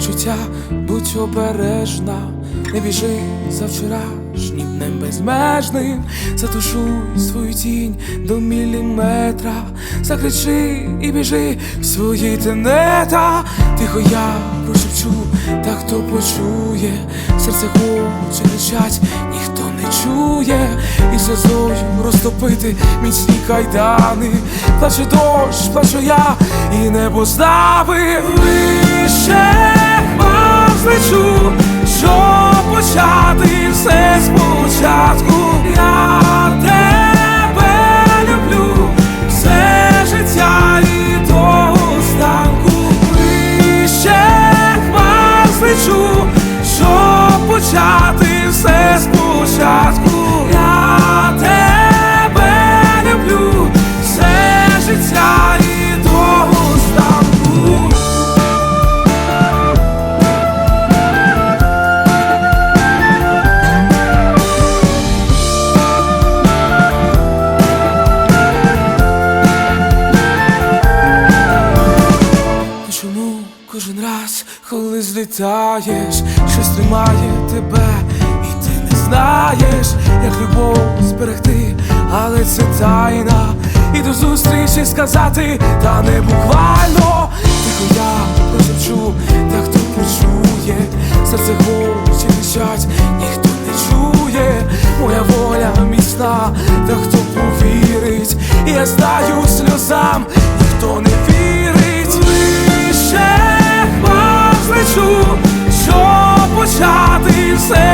життя, будь обережна, не біжи за вчорашнім днем безмежним, затушуй свою тінь до міліметра, закричи і біжи в свої тенета, тихо я прошепчу, та хто почує, серце хоче кричать, ніхто не чує, і сльозою розтопити міцні кайдани, плаче дощ, плачу я, і небо знави вище хмар Раз, коли злітаєш, щось тримає тебе, і ти не знаєш, як любов зберегти, але це тайна, і до зустрічі сказати, та не буквально, тихо я прошепчу, та хто почує, серце хоче кричать, ніхто не чує, моя воля міцна, та хто повірить, і я знаю сльозам, ніхто не. say